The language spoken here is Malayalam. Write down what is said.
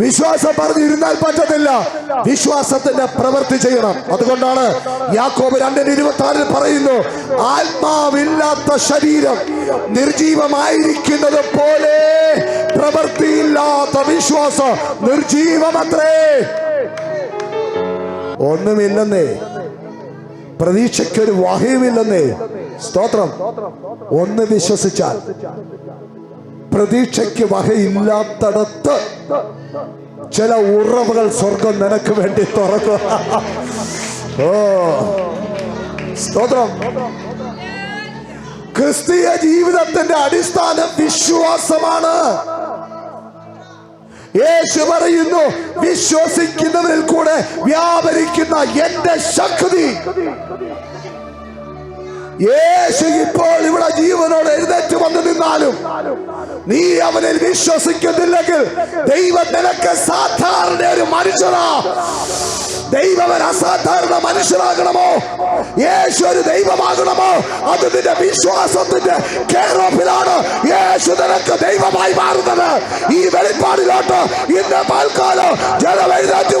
വിശ്വാസം പറഞ്ഞിരുന്നാൽ പറ്റത്തില്ല. വിശ്വാസത്തിന്റെ പ്രവൃത്തി ചെയ്യണം. അതുകൊണ്ടാണ് യാക്കോബ് രണ്ടിന് ഇരുപത്തി ആറിൽ പറയുന്നു ആത്മാവില്ലാത്ത ശരീരം നിർജീവമായിരിക്കുന്നത് പോലെ പ്രവൃത്തിയില്ലാത്ത വിശ്വാസം നിർജീവമത്രേ. ഒന്നുമില്ലെന്നേ പ്രതീക്ഷയ്ക്കൊരു വാഹിയുമില്ലെന്നേ സ്തോത്രം. ഒന്ന് വിശ്വസിച്ചാൽ പ്രതീക്ഷയ്ക്ക് വകയില്ലാത്തടത്ത് ചില ഉറവുകൾ സ്വർഗം നിനക്ക് വേണ്ടി തുറക്കുക ഓ. സ്തോത്രം. ക്രിസ്തീയ ജീവിതത്തിന്റെ അടിസ്ഥാനം വിശ്വാസമാണ്. യേശു പറയുന്നു വിശ്വസിക്കുന്നവരിൽ കൂടെ വ്യാപരിക്കുന്ന എന്റെ ശക്തി. യേശു ഇപ്പോൾ എഴുന്നേറ്റ് നീ അവനിൽ വിശ്വസിക്കുന്നില്ലെങ്കിൽ ദൈവം നിനക്ക് സാധാരണ ഒരു മനുഷ്യനാ. ദൈവം ഒരു അസാധാരണ മനുഷ്യനാകണമോ? യേശു ഒരു ദൈവമാകണമോ? അത് നിന്റെ വിശ്വാസത്തിന്റെ കേറോപ്പിലാണ് യേശു നിനക്ക് ദൈവമായി മാറുന്നത്. ഈ വെളിപ്പാടിലോട്ട് ഇന്ന് പാൽക്കാലം എഴുന്നേറ്റ്